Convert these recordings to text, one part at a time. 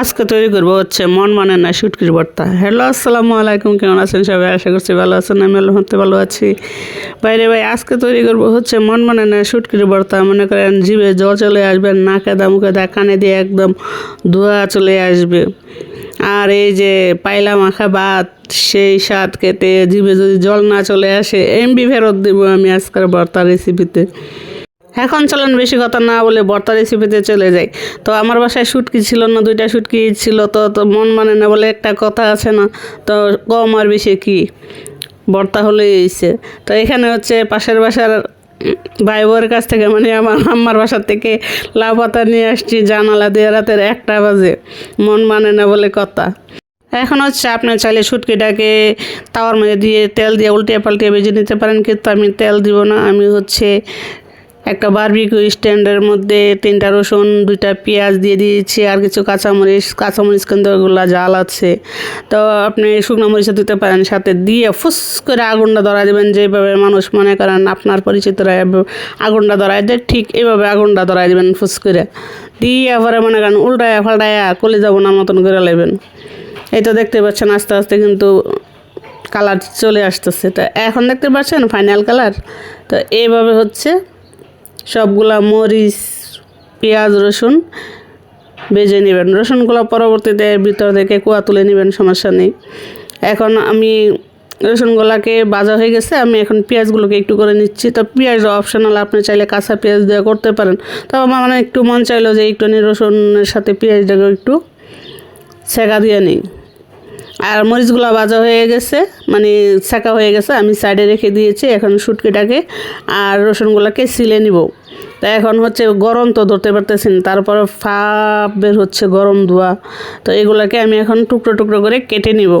আজকে তৈরি করব হচ্ছে মন মানে না শুটকির ভর্তা। হ্যালো আসসালামু আলাইকুম, কেমন আছেন সবাই? আশা করছি ভালো আছেন, আমি হতে ভালো আছি। বাইরে ভাই, আজকে তৈরি করব হচ্ছে মন মানে না শুটকির ভর্তা। মনে করেন জিভে জল চলে আসবে, নাকে দা মুখে দা কানে দিয়ে একদম ধোয়া চলে আসবে। আর এই যে পাইলা মাখা ভাত, সেই স্বাদ খেতে জিভে যদি জল না চলে আসে, এমবি ফেরত দেবো আমি আজকের ভর্তা রেসিপিতে এখন চলেন বেশি কথা না বলে ভর্তা রেসিপিতে চলে যাই। তো আমার বাসায় শুটকি ছিল না, দুইটা শুটকি ছিল, তো তো মন মানে না বলে একটা কথা আছে না, তো কম আর বেশি কি? ভর্তা হলেই হয়েছে তো এখানে হচ্ছে পাশের বাসার ভাই বোর কাছ থেকে মানে আমার আম্মার বাসার থেকে লাউ পাতা নিয়ে আসছি, জানালা দিয়ে রাতের একটা বাজে, মন মানে না বলে কথা। এখন হচ্ছে আপনার চাইলে শুটকিটাকে তাওয়ার মধ্যে দিয়ে তেল দিয়ে উল্টে পাল্টে ভেজে নিতে পারেন, কিন্তু আমি তেল দিব না, আমি হচ্ছে একটা বারবিকিউ স্ট্যান্ডের মধ্যে তিনটা রসুন, দুইটা পেঁয়াজ দিয়ে দিয়েছি, আর কিছু কাঁচামরিচ কাঁচামরিচ কিন্তু ওগুলো জাল আছে। তো আপনি শুকনো মরিচও দিতে পারেন, সাথে দিয়ে ফুস করে আগুনটা ধরা দেবেন, যেভাবে মানুষ মনে করেন আপনার পরিচিতরা আগুনটা ধরায় দেয়, ঠিক এইভাবে আগুনটা ধরাই দেবেন ফুস করে। দিয়ে পরে মনে করেন উল্টায়া ফাল্টায়া কলে যাব না মতন করে নেবেন এই তো দেখতে পাচ্ছেন আস্তে আস্তে কিন্তু কালার চলে আসতেছে। তো এখন দেখতে পাচ্ছেন ফাইনাল কালার তো এইভাবে হচ্ছে সবগুলা মরিচ, পেঁয়াজ, রসুন ভেজে নেবেন। রসুনগুলো পরবর্তীতে ভিতর থেকে কুয়া তুলে নেবেন, সমস্যা নেই। এখন আমি রসুনগুলোকে বাজা হয়ে গেছে, আমি এখন পেঁয়াজগুলোকে একটু করে নিচ্ছি। তো পেঁয়াজ অপশনাল আপনি চাইলে কাঁচা পেঁয়াজ দেওয়া করতে পারেন। তো আমার মানে একটু মন চাইলো যে একটু রসুনের সাথে পেঁয়াজটাকে একটু সেকা দিয়ে নিই। আর মরিচগুলো বাজা হয়ে গেছে মানে ছাকা হয়ে গেছে, আমি সাইডে রেখে দিয়েছি এখন শুটকিটাকে আর রসুনগুলোকে সিলে নিব। তা এখন হচ্ছে গরম তো ধরতে পারতেছেন, তারপরে ফাপ বের হচ্ছে গরম ধোয়া। তো এগুলোকে আমি এখন টুকরো টুকরো করে কেটে নিব।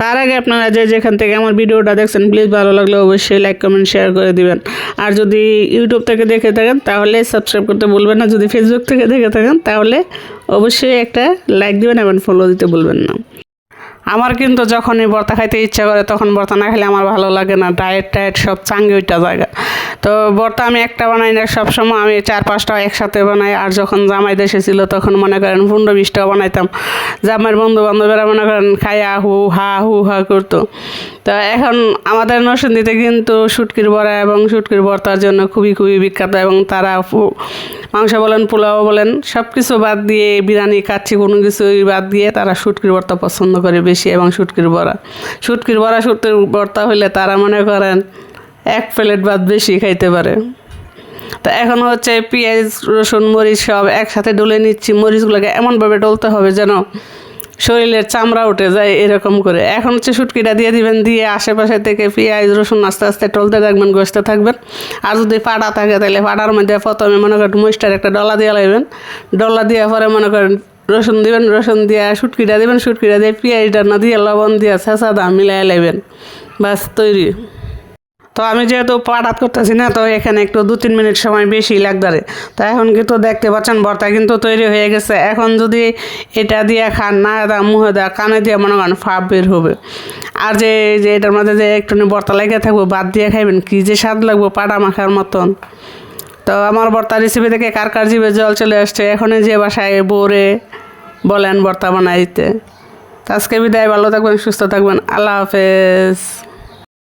তার আগে আপনারা যে যেখান থেকে আমার ভিডিওটা দেখছেন প্লিজ ভালো লাগলে অবশ্যই লাইক কমেন্ট শেয়ার করে দিবেন। আর যদি ইউটিউব থেকে দেখে থাকেন, তাহলে সাবস্ক্রাইব করতে বলবেন না। যদি ফেসবুক থেকে দেখে থাকেন, তাহলে অবশ্যই একটা লাইক দিবেন এবং ফলো দিতে বলবেন না। আমার কিন্তু যখনই ভর্তা খাইতে ইচ্ছা করে, তখন ভর্তা না খেলে আমার ভালো লাগে না। ডায়েট টায়েট সব চাঙ্গে ওইটা জায়গা। তো ভর্তা আমি একটা বানাই না, সবসময় আমি চার পাঁচটা একসাথে বানাই। আর যখন জামাই দেশে ছিল, তখন মনে করেন পনেরো বিশটাও বানাইতাম। জামাইয়ের বন্ধু বান্ধবেরা মনে করেন খাইয়া হু, হা হু, হা করতো। তো এখন আমাদের নরসিংদীতে কিন্তু শুটকির বড়া এবং শুটকির বর্তার জন্য খুবই খুবই বিখ্যাত এবং তারা মাংস বলেন, পোলাও বলেন সব কিছু বাদ দিয়ে বিরিয়ানি কাচ্ছি কোনো কিছুই বাদ দিয়ে তারা শুটকির বর্তা পছন্দ করে বেশি এবং শুটকির বড়া। শুটকির বড়া, শুটকির বর্তা হইলে তারা মনে করেন এক প্লেট ভাত বেশি খাইতে পারে। তো এখন হচ্ছে পেঁয়াজ, রসুন, মরিচ সব একসাথে ডলে নিচ্ছি। মরিচগুলোকে এমনভাবে ডলতে হবে যেন শরীরের চামড়া উঠে যায় এরকম করে। এখন হচ্ছে শুটকিটা দিয়ে দিবেন, দিয়ে আশেপাশে থেকে পেঁয়াজ, রসুন আস্তে আস্তে টলতে থাকবেন গোসতে থাকবেন। আর যদি পাড়া থাকে তাহলে পাড়ার মধ্যে প্রথমে মনে করেন মরিচটার একটা ডলা দিয়ে লাগবেন ডলা দিয়ে পরে মনে করেন রসুন দিবেন, রসুন দিয়ে শুটকিটা দিবেন, শুটকিটা দিয়ে পেঁয়াজটা না দিয়ে লবণ দিয়ে ছেঁচা দাম মিলাই নেবেন বাস তৈরি। তো আমি যেহেতু পাঠাত করতেছি না, তো এখানে একটু দু তিন মিনিট সময় বেশি লাগদারে। তো এখন কিন্তু দেখতে পাচ্ছেন ভর্তা কিন্তু তৈরি হয়ে গেছে। এখন যদি এটা দিয়ে খান, না দা মুহে দা কানে দিয়ে মনে করেন ফাপ বের হবে। আর যে যে এটার মধ্যে যে একটু ভর্তা লেগে থাকব, বাদ দিয়ে খাইবেন, কি যে স্বাদ লাগবো পাড়া মাখার মতন। তো আমার ভর্তা রেসিপি থেকে কার কার জিভে জল চলে আসছে, এখনই যে বাসায় বোরে বলেন ভর্তা বানাই দিতে তো আজকে বিদায়, ভালো থাকবেন, সুস্থ থাকবেন, আল্লাহ হাফেজ।